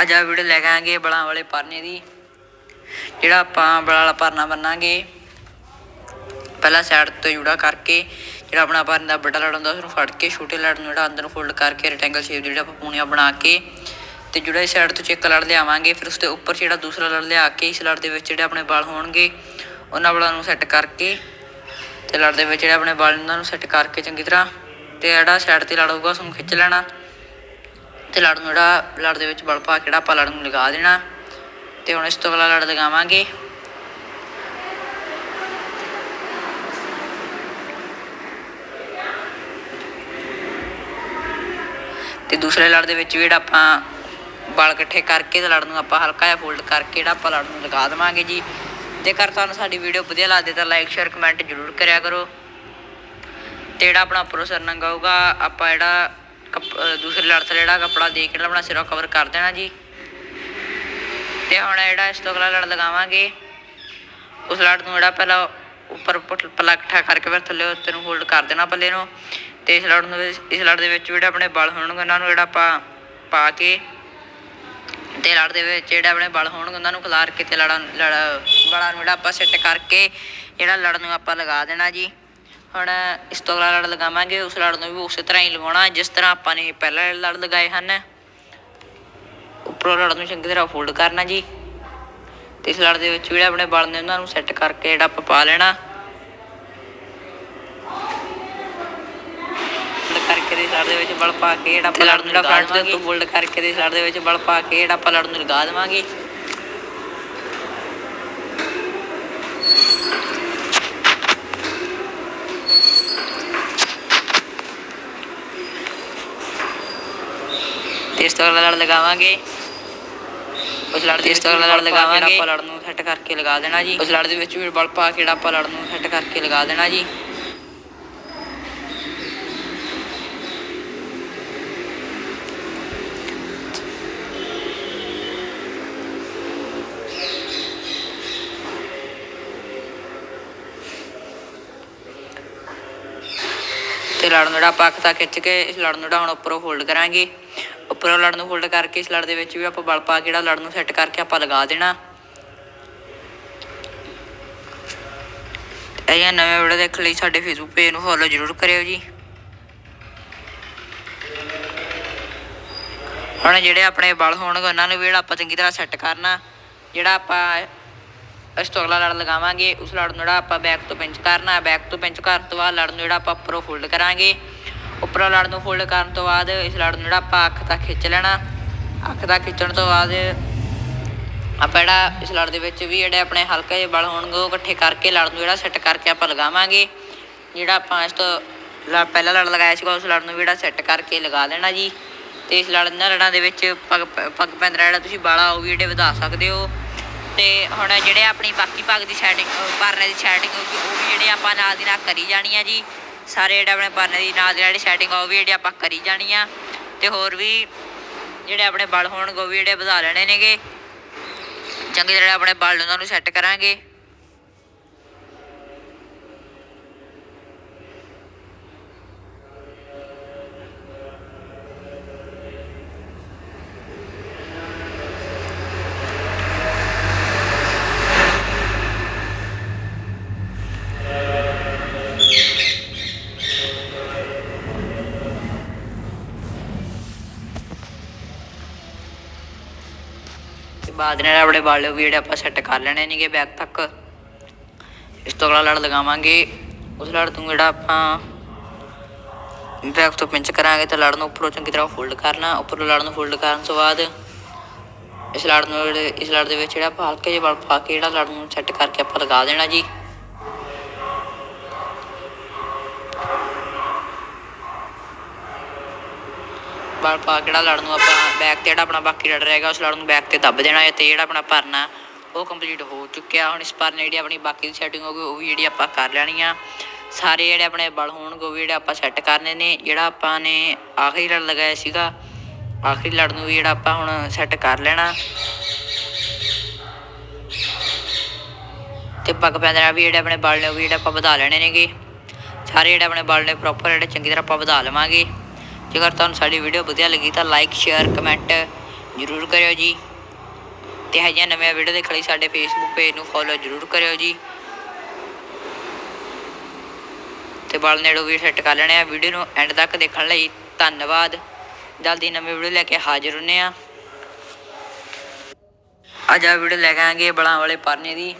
ਅੱਜ ਆ ਵੀਡੀਓ ਲੈ ਕੇ ਆਂਗੇ ਬਲਾਂ ਵਾਲੇ ਪਰਨੇ ਦੀ, ਜਿਹੜਾ ਆਪਾਂ ਬਲਾਂ ਵਾਲਾ ਪਰਨਾ ਬੰਨਾਂਗੇ। ਪਹਿਲਾਂ ਸਾਈਡ ਤੋਂ ਜੁੜਾ ਕਰਕੇ, ਜਿਹੜਾ ਆਪਣਾ ਪਰਨ ਦਾ ਵੱਡਾ ਲੜ ਹੁੰਦਾ, ਉਸ ਨੂੰ ਫੜ ਕੇ ਛੋਟੇ ਲੜ ਨੂੰ ਜਿਹੜਾ ਅੰਦਰ ਨੂੰ ਫੋਲਡ ਕਰਕੇ ਰੈਕਟੈਂਗਲ ਸ਼ੇਪ ਜਿਹੜਾ ਆਪਾਂ ਪੂਣੀਆਂ ਬਣਾ ਕੇ ਤੇ ਜਿਹੜਾ ਇਸ ਸਾਈਡ ਤੋਂ ਚੈੱਕ ਲੜ ਲਿਆਵਾਂਗੇ, ਫਿਰ ਉਸ ਦੇ ਉੱਪਰ ਜਿਹੜਾ ਦੂਸਰਾ ਲੜ ਲਿਆ ਕੇ ਇਸ ਲੜ ਦੇ ਵਿੱਚ ਜਿਹੜੇ ਆਪਣੇ ਵਾਲ ਹੋਣਗੇ, ਉਹਨਾਂ ਵਾਲਾਂ ਨੂੰ ਸੈੱਟ ਕਰਕੇ ਤੇ ਲੜ ਦੇ ਵਿੱਚ ਜਿਹੜੇ ਆਪਣੇ ਵਾਲ ਉਹਨਾਂ ਨੂੰ ਸੈੱਟ ਕਰਕੇ ਚੰਗੀ ਤਰ੍ਹਾਂ ਤੇ ਜਿਹੜਾ ਸਾਈਡ ਤੇ ਲੜ ਹੋਊਗਾ, ਉਸ ਨੂੰ ਖਿੱਚ ਲੈਣਾ। ਤੇ ਲੜ ਨੂੰ ਜਿਹੜਾ ਲੜ ਦੇ ਵਿੱਚ ਬਲ ਪਾ ਕੇ ਜਿਹੜਾ ਆਪਾਂ ਲੜ ਨੂੰ ਲਗਾ ਦੇਣਾ ਤੇ ਹੁਣ ਇਸ ਤੋਂ ਅਗਲਾ ਲੜ ਲਗਾਵਾਂਗੇ। ਤੇ ਦੂਸਰੇ ਲੜ ਦੇ ਵਿੱਚ ਵੀ ਜਿਹੜਾ ਆਪਾਂ ਬਲ ਇਕੱਠੇ ਕਰਕੇ ਤੇ ਲੜ ਨੂੰ ਆਪਾਂ ਹਲਕਾ ਜਿਹਾ ਫੋਲਡ ਕਰਕੇ ਜਿਹੜਾ ਆਪਾਂ ਲੜ ਨੂੰ ਲਗਾ ਦੇਵਾਂਗੇ ਜੀ। ਜੇਕਰ ਤੁਹਾਨੂੰ ਸਾਡੀ ਵੀਡੀਓ ਵਧੀਆ ਲੱਗਦੀ ਤਾਂ ਲਾਈਕ ਸ਼ੇਅਰ ਕਮੈਂਟ ਜ਼ਰੂਰ ਕਰਿਆ ਕਰੋ। ਤੇ ਜਿਹੜਾ ਆਪਣਾ ਪ੍ਰੋਸੈਸਰ ਨੰਗਾ ਹੋਊਗਾ ਆਪਾਂ ਜਿਹੜਾ ਦੂਸਰੇ ਲੜ ਤੇ ਜਿਹੜਾ ਕੱਪੜਾ ਦੇ ਕੇ ਜਿਹੜਾ ਆਪਣਾ ਸਿਰਾ ਕਵਰ ਕਰ ਦੇਣਾ ਜੀ। ਤੇ ਹੁਣ ਜਿਹੜਾ ਇਸ ਤੋਂ ਅਗਲਾ ਲੜ ਲਗਾਵਾਂਗੇ, ਉਸ ਲੜ ਨੂੰ ਜਿਹੜਾ ਪਹਿਲਾਂ ਉੱਪਰ ਪੁੱਟ- ਪੱਲਾ ਇਕੱਠਾ ਕਰਕੇ ਫਿਰ ਥੱਲੇ ਉੱਤੇ ਨੂੰ ਹੋਲਡ ਕਰ ਦੇਣਾ ਪੱਲੇ ਨੂੰ। ਤੇ ਇਸ ਲੜ ਨੂੰ ਇਸ ਲੜ ਦੇ ਵਿੱਚ ਜਿਹੜਾ ਆਪਣੇ ਬਲ ਹੋਣਗੇ, ਉਹਨਾਂ ਨੂੰ ਜਿਹੜਾ ਆਪਾਂ ਪਾ ਕੇ ਤੇ ਲੜ ਦੇ ਵਿੱਚ ਜਿਹੜਾ ਆਪਣੇ ਬਲ ਹੋਣਗੇ, ਉਹਨਾਂ ਨੂੰ ਖਿਲਾਰ ਕੇ ਤੇ ਲੜਾਂ ਲੜ, ਬਲਾਂ ਨੂੰ ਜਿਹੜਾ ਆਪਾਂ ਸੈੱਟ ਕਰਕੇ ਜਿਹੜਾ ਲੜ ਨੂੰ ਆਪਾਂ ਲਗਾ ਦੇਣਾ ਜੀ। ਹੁਣ ਇਸ ਤੋਂ ਅਗਲਾ ਲੜ ਲਗਾਵਾਂਗੇ ਉਸ ਲੜ ਨੂੰ ਵੀ ਉਸੇ ਤਰ੍ਹਾਂ ਹੀ ਲਗਾਉਣਾ ਜਿਸ ਤਰ੍ਹਾਂ ਆਪਾਂ ਨੇ ਪਹਿਲਾਂ ਲੜ ਲਗਾਏ ਹਨ। ਉੱਪਰੋਂ ਲੜ ਨੂੰ ਚੰਗੀ ਤਰ੍ਹਾਂ ਫੋਲਡ ਕਰਨਾ ਜੀ। ਤੇ ਇਸ ਲੜ ਦੇ ਵਿੱਚ ਜਿਹੜੇ ਆਪਣੇ ਬਲ ਨੇ ਉਹਨਾਂ ਨੂੰ ਸੈੱਟ ਕਰਕੇ ਜਿਹੜਾ ਆਪਾਂ ਪਾ ਲੈਣਾ। ਕਰਕੇ ਦੇ ਲੜ ਦੇ ਵਿੱਚ ਬਲ ਪਾ ਕੇ ਜਿਹੜਾ ਆਪਾਂ ਲੜ ਨੂੰ ਜਿਹੜਾ ਫਰੰਟ ਦੇ ਉੱਤੇ ਫੋਲਡ ਕਰਕੇ ਦੇ ਲੜ ਦੇ ਵਿੱਚ ਬਲ ਪਾ ਕੇ ਜਿਹੜਾ ਆਪਾਂ ਲੜ ਨੂੰ ਲਗਾ ਦੇਵਾਂਗੇ। ਇਸ ਤੋਂ ਅਗਲਾ ਲੜ ਲਗਾਵਾਂਗੇ। ਉਸ ਲੜ ਦੇ ਇਸ ਤੋਂ ਅਗਲਾ ਲੜ ਲਗਾਵਾਂਗੇ। ਆਪਾਂ ਲੜ ਨੂੰ ਸੈੱਟ ਕਰਕੇ ਲਗਾ ਦੇਣਾ ਜੀ। ਉਸ ਲੜ ਦੇ ਵਿੱਚ ਵੀ ਬਲ ਪਾ ਕੇ ਜਿਹੜਾ ਆਪਾਂ ਲੜ ਨੂੰ ਸੈੱਟ ਕਰਕੇ ਲਗਾ ਦੇਣਾ ਜੀ। ਤੇ ਲੜ ਨੂੰ ਜਿਹੜਾ ਪੱਖ ਤੱਕ ਖਿੱਚ ਕੇ ਇਸ ਲੜ ਨੂੰ ਜਿਹੜਾ ਹੁਣ ਉੱਪਰੋਂ ਫੋਲਡ ਕਰਾਂਗੇ। ਉੱਪਰੋਂ ਲੜ ਨੂੰ ਫੋਲਡ ਕਰਕੇ ਇਸ ਲੜ ਦੇ ਵਿੱਚ ਵੀ ਆਪਾਂ ਬਲ ਪਾ ਕੇ ਜਿਹੜਾ ਲੜ ਨੂੰ ਸੈੱਟ ਕਰਕੇ ਆਪਾਂ ਲਗਾ ਦੇਣਾ। ਇਹ ਨਵੇਂ ਵੀਡੀਓ ਦੇਖਣ ਲਈ ਸਾਡੇ ਫੇਸਬੁੱਕ ਪੇਜ ਨੂੰ ਫੋਲੋ ਜ਼ਰੂਰ ਕਰਿਓ ਜੀ। ਹੁਣ ਜਿਹੜੇ ਆਪਣੇ ਬਲ ਹੋਣਗੇ, ਉਹਨਾਂ ਨੂੰ ਵੀ ਜਿਹੜਾ ਆਪਾਂ ਚੰਗੀ ਤਰ੍ਹਾਂ ਸੈੱਟ ਕਰਨਾ, ਜਿਹੜਾ ਆਪਾਂ ਇਸ ਤੋਂ ਅਗਲਾ ਲੜ ਲਗਾਵਾਂਗੇ, ਉਸ ਲੜ ਨੂੰ ਜਿਹੜਾ ਆਪਾਂ ਬੈਕ ਤੋਂ ਪਿੰਚ ਕਰਨਾ ਬੈਕ ਤੋਂ ਪਿੰਚ ਕਰਨ ਤੋਂ ਬਾਅਦ ਲੜ ਨੂੰ ਜਿਹੜਾ ਆਪਾਂ ਉੱਪਰੋਂ ਫੋਲਡ ਕਰਾਂਗੇ। ਉੱਪਰੋਂ ਲੜ ਨੂੰ ਫੋਲਡ ਕਰਨ ਤੋਂ ਬਾਅਦ ਇਸ ਲੜ ਨੂੰ ਜਿਹੜਾ ਆਪਾਂ ਅੱਖ ਤੱਕ ਖਿੱਚ ਲੈਣਾ, ਅੱਖ ਤੱਕ ਖਿੱਚਣ ਤੋਂ ਬਾਅਦ ਆਪਾਂ ਜਿਹੜਾ ਇਸ ਲੜ ਦੇ ਵਿੱਚ ਵੀ ਜਿਹੜੇ ਆਪਣੇ ਹਲਕੇ ਜਿਹੇ ਬਲ ਹੋਣਗੇ, ਉਹ ਇਕੱਠੇ ਕਰਕੇ ਲੜ ਨੂੰ ਜਿਹੜਾ ਸੈੱਟ ਕਰਕੇ ਆਪਾਂ ਲਗਾਵਾਂਗੇ। ਜਿਹੜਾ ਆਪਾਂ ਇਸ ਤੋਂ ਲੜ ਪਹਿਲਾ ਲੜ ਲਗਾਇਆ ਸੀਗਾ, ਉਸ ਲੜ ਨੂੰ ਵੀ ਜਿਹੜਾ ਸੈੱਟ ਕਰਕੇ ਲਗਾ ਲੈਣਾ ਜੀ। ਤੇ ਇਸ ਲੜ ਇਹਨਾਂ ਲੜਾਂ ਦੇ ਵਿੱਚ ਪੱਗ ਪੱਗ ਪੈਂਦਰਾ ਜਿਹੜਾ ਤੁਸੀਂ ਬਾਲਾ ਉਹ ਵੀ ਜਿਹੜੇ ਵਧਾ ਸਕਦੇ ਹੋ। ਤੇ ਹੁਣ ਜਿਹੜੇ ਆਪਣੀ ਬਾਕੀ ਭਾਗ ਦੀ ਸੈਟਿੰਗ ਪਰਨੇ ਦੀ ਸੈਟਿੰਗ ਹੋਊਗੀ, ਉਹ ਵੀ ਜਿਹੜੇ ਆਪਾਂ ਨਾਲ ਦੀ ਨਾਲ ਕਰੀ ਜਾਣੀ ਆ ਜੀ। ਸਾਰੇ ਜਿਹੜੇ ਆਪਣੇ ਪਰਨੇ ਦੀ ਨਾਲ ਦੀ ਨਾਲ ਜਿਹੜੀ ਸੈਟਿੰਗ ਆ, ਉਹ ਵੀ ਜਿਹੜੇ ਆਪਾਂ ਕਰੀ ਜਾਣੀ ਆ। ਤੇ ਹੋਰ ਵੀ ਜਿਹੜੇ ਆਪਣੇ ਬਲ ਹੋਣਗੇ, ਉਹ ਵੀ ਜਿਹੜੇ ਵਧਾ ਲੈਣੇ ਨੇਗੇ। ਚੰਗੀ ਤਰ੍ਹਾਂ ਆਪਣੇ ਬਲ ਉਹਨਾਂ ਨੂੰ ਸੈੱਟ ਕਰਾਂਗੇ। ਬਾਅਦ ਨਾਲ ਆਪਣੇ ਵਾਲ ਵੀ ਜਿਹੜੇ ਆਪਾਂ ਸੈੱਟ ਕਰ ਲੈਣੇ ਨੇਗੇ ਬੈਕ ਤੱਕ। ਇਸ ਤੋਂ ਅਗਲਾ ਲੜ ਲਗਾਵਾਂਗੇ। ਉਸ ਲੜ ਤੋਂ ਜਿਹੜਾ ਆਪਾਂ ਬੈਕ ਤੋਂ ਪਿੰਚ ਕਰਾਂਗੇ ਤੇ ਲੜ ਨੂੰ ਉੱਪਰੋਂ ਚੰਗੀ ਤਰ੍ਹਾਂ ਫੋਲਡ ਕਰਨਾ। ਉੱਪਰੋਂ ਲੜ ਨੂੰ ਫੋਲਡ ਕਰਨ ਤੋਂ ਬਾਅਦ ਇਸ ਲੜ ਨੂੰ ਜਿਹੜੇ- ਇਸ ਲੜ ਦੇ ਵਿੱਚ ਜਿਹੜਾ ਆਪਾਂ ਹਲਕੇ ਜਿਹੇ ਬਲ ਪਾ ਕੇ ਜਿਹੜਾ ਲੜ ਨੂੰ ਸੈੱਟ ਕਰਕੇ ਆਪਾਂ ਲਗਾ ਦੇਣਾ ਜੀ। ਬਲ ਪਾ ਜਿਹੜਾ ਲੜ ਨੂੰ ਆਪਾਂ ਬੈਕ ਤੇ ਜਿਹੜਾ ਆਪਣਾ ਬਾਕੀ ਲੜ ਰਹੇਗਾ ਉਸ ਲੜ ਨੂੰ ਬੈਕ ਤੇ ਦੱਬ ਦੇਣਾ ਹੈ ਤੇ ਜਿਹੜਾ ਆਪਣਾ ਭਰਨਾ, ਉਹ ਕੰਪਲੀਟ ਹੋ ਚੁੱਕਿਆ। ਹੁਣ ਇਸ ਭਰਨ ਜਿਹੜੀ ਆਪਣੀ ਬਾਕੀ ਦੀ ਸੈਟਿੰਗ ਹੋ ਗਈ, ਉਹ ਵੀ ਜਿਹੜੀ ਆਪਾਂ ਕਰ ਲੈਣੀ ਆ। ਸਾਰੇ ਜਿਹੜੇ ਆਪਣੇ ਬਲ ਹੋਣਗੇ, ਉਹ ਵੀ ਜਿਹੜੇ ਆਪਾਂ ਸੈੱਟ ਕਰਨੇ ਨੇ। ਜਿਹੜਾ ਆਪਾਂ ਨੇ ਆਖਰੀ ਲੜ ਲਗਾਇਆ ਸੀਗਾ, ਆਖਰੀ ਲੜ ਨੂੰ ਵੀ ਜਿਹੜਾ ਆਪਾਂ ਹੁਣ ਸੈੱਟ ਕਰ ਲੈਣਾ। ਤੇ ਪੱਗ ਪੈਂਦਰਾ ਵੀ ਜਿਹੜੇ ਆਪਣੇ ਬਲ ਨੇ, ਉਹ ਵੀ ਜਿਹੜੇ ਆਪਾਂ ਵਧਾ ਲੈਣੇ ਨੇਗੇ। ਸਾਰੇ ਜਿਹੜੇ ਆਪਣੇ ਬਲ ਨੇ ਪ੍ਰੋਪਰ ਜਿਹੜੇ ਚੰਗੀ ਤਰ੍ਹਾਂ ਆਪਾਂ ਵਧਾ ਲਵਾਂਗੇ। ਜੇਕਰ ਤੁਹਾਨੂੰ ਸਾਡੀ ਵੀਡੀਓ ਵਧੀਆ ਲੱਗੀ ਤਾਂ ਲਾਈਕ ਸ਼ੇਅਰ ਕਮੈਂਟ ਜ਼ਰੂਰ ਕਰਿਓ ਜੀ। ਤੇ ਹਜੇ ਨਵੇਂ ਵੀਡੀਓ ਦੇਖਣ ਲਈ ਸਾਡੇ ਫੇਸਬੁੱਕ ਪੇਜ ਨੂੰ ਫੋਲੋ ਜ਼ਰੂਰ ਕਰਿਓ ਜੀ। ਤੇ ਬਾਲ ਨੇੜੋ ਵੀ ਸੈੱਟ ਕਰ ਲੈਣੇ ਆ ਵੀਡੀਓ ਨੂੰ ਐਂਡ ਤੱਕ ਦੇਖਣ ਲਈ। ਧੰਨਵਾਦ। ਜਲਦੀ ਨਵੀਂ ਵੀਡੀਓ ਲੈ ਕੇ ਹਾਜ਼ਰ ਹੁੰਨੇ ਆ। ਅੱਜ ਆ ਵੀਡੀਓ ਲੈ ਕੇ ਆਂਗੇ ਬਲਾਂ ਵਾਲੇ ਪਰਨੇ ਦੀ।